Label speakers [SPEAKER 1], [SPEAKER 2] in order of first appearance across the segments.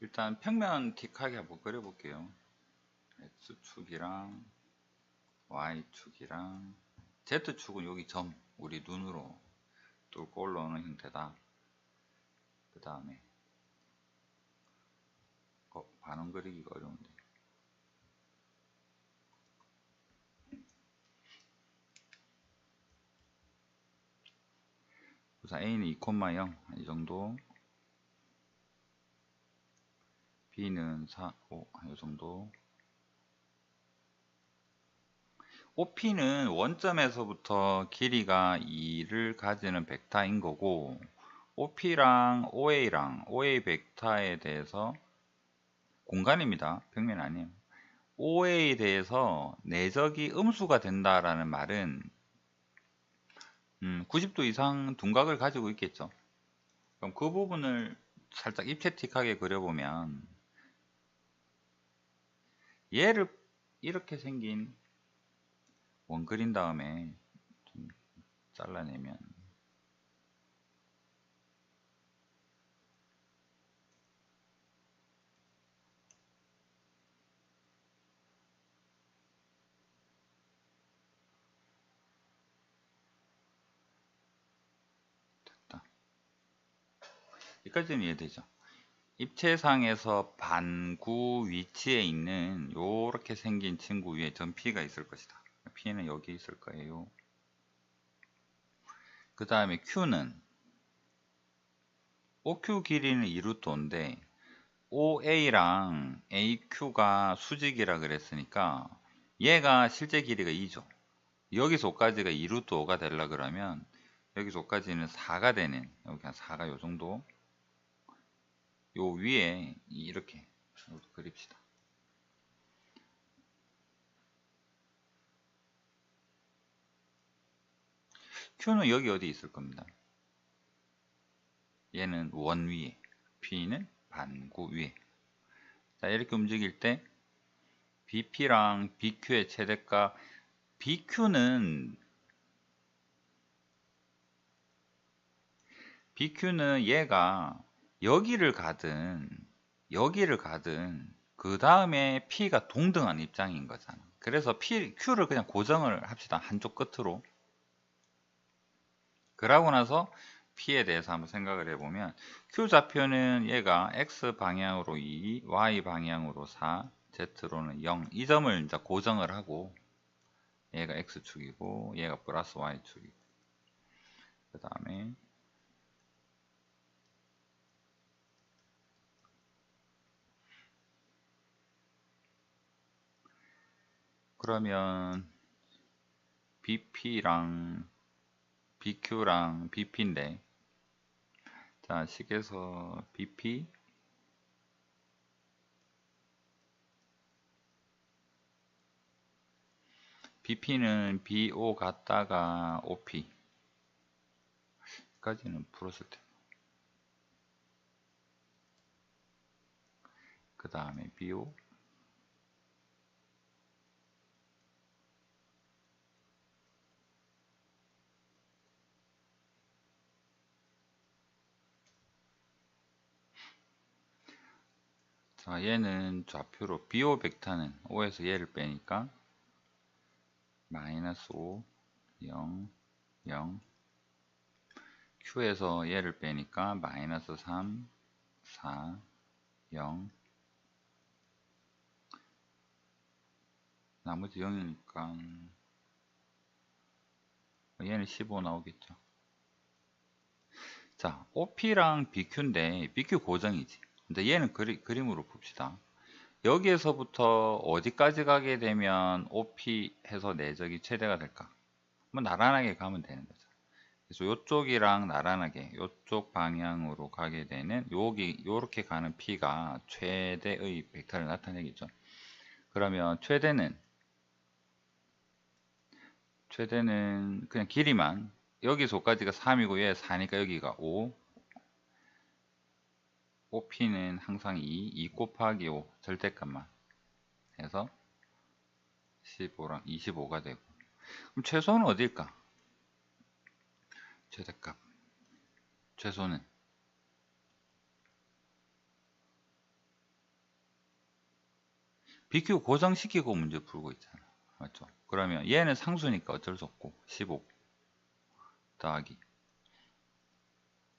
[SPEAKER 1] 일단 평면 틱하게 한번 그려볼게요. X축이랑 Y축이랑 Z축은 여기 점, 우리 눈으로 뚫고 올라오는 형태다. 그 다음에 어, 반원 그리기가 어려운데 우선 A는 2,0 이 정도 B는 4, 5, 이 정도 OP는 원점에서부터 길이가 2를 가지는 벡터인 거고 OP랑 OA랑 OA 벡터에 대해서 공간입니다. 평면 아니에요. OA에 대해서 내적이 음수가 된다라는 말은 음, 90도 이상 둔각을 가지고 있겠죠. 그럼 그 부분을 살짝 입체틱하게 그려보면 얘를 이렇게 생긴 원 그린 다음에 좀 잘라내면 됐다. 여기까지는 이해되죠? 입체상에서 반구 위치에 있는 이렇게 생긴 친구 위에 점 P가 있을 것이다. P는 여기 있을 거예요. 그 다음에 Q는 OQ 길이는 2루트인데 OA랑 AQ가 수직이라 그랬으니까 얘가 실제 길이가 2죠. 여기서 5까지가 2루트 5가 되려 그러면 여기서 5까지는 4가 되는 여기 한 4가 요 정도 요 위에 이렇게 그립시다. Q는 여기 어디 있을 겁니다. 얘는 원 위에, P는 반구 위에. 자, 이렇게 움직일 때 BP랑 BQ의 최대값 BQ는 BQ는 얘가 여기를 가든 여기를 가든 그 다음에 P가 동등한 입장인 거잖아. 그래서 P, Q를 그냥 고정을 합시다. 한쪽 끝으로. 그러고 나서 P에 대해서 한번 생각을 해보면 Q 좌표는 얘가 X 방향으로 2, Y 방향으로 4, Z로는 0. 이 점을 이제 고정을 하고 얘가 X축이고 얘가 플러스 Y축이고 그 다음에 그러면 BP랑 BQ랑 BP인데 자 식에서 BP BP는 BO 갔다가 OP 까지는 풀었을 테고 그 다음에 BO 자, 얘는 좌표로 BO 벡터는 5에서 얘를 빼니까 마이너스 5, 0, 0 Q에서 얘를 빼니까 마이너스 3, 4, 0 나머지 0이니까 얘는 15 나오겠죠. 자 OP랑 BQ인데 BQ 고정이지 근데 얘는 그리, 그림으로 봅시다. 여기에서부터 어디까지 가게 되면 OP 해서 내적이 최대가 될까? 뭐 나란하게 가면 되는 거죠. 그래서 이쪽이랑 나란하게 이쪽 방향으로 가게 되는 여기 요렇게 가는 P가 최대의 벡터를 나타내겠죠. 그러면 최대는 최대는 그냥 길이만 여기서까지가 3이고 얘 4니까 여기가 5 OP는 항상 2, 2 곱하기 5 절대값만 해서 15랑 25가 되고 그럼 최소는 어딜까? 최대값 최소는 BQ 고정시키고 문제 풀고 있잖아. 맞죠? 그러면 얘는 상수니까 어쩔 수 없고 15 더하기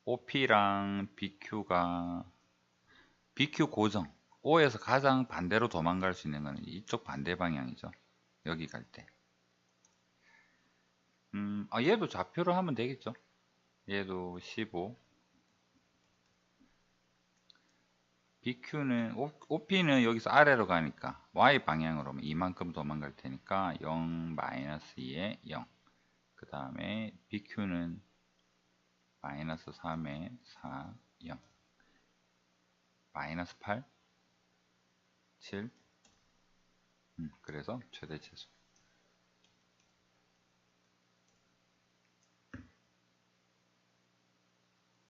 [SPEAKER 1] OP랑 BQ가 BQ 고정 O에서 가장 반대로 도망갈 수 있는 거는 이쪽 반대 방향이죠. 여기 갈 때. 음, 아, 얘도 좌표로 하면 되겠죠. 얘도 15 BQ는 OP는 여기서 아래로 가니까 Y 방향으로 이만큼 도망갈 테니까 0 마이너스 2에 0. 그 다음에 BQ는 마이너스 3에 4, 0. 마이너스 8, 7. 음, 그래서 최대 최소.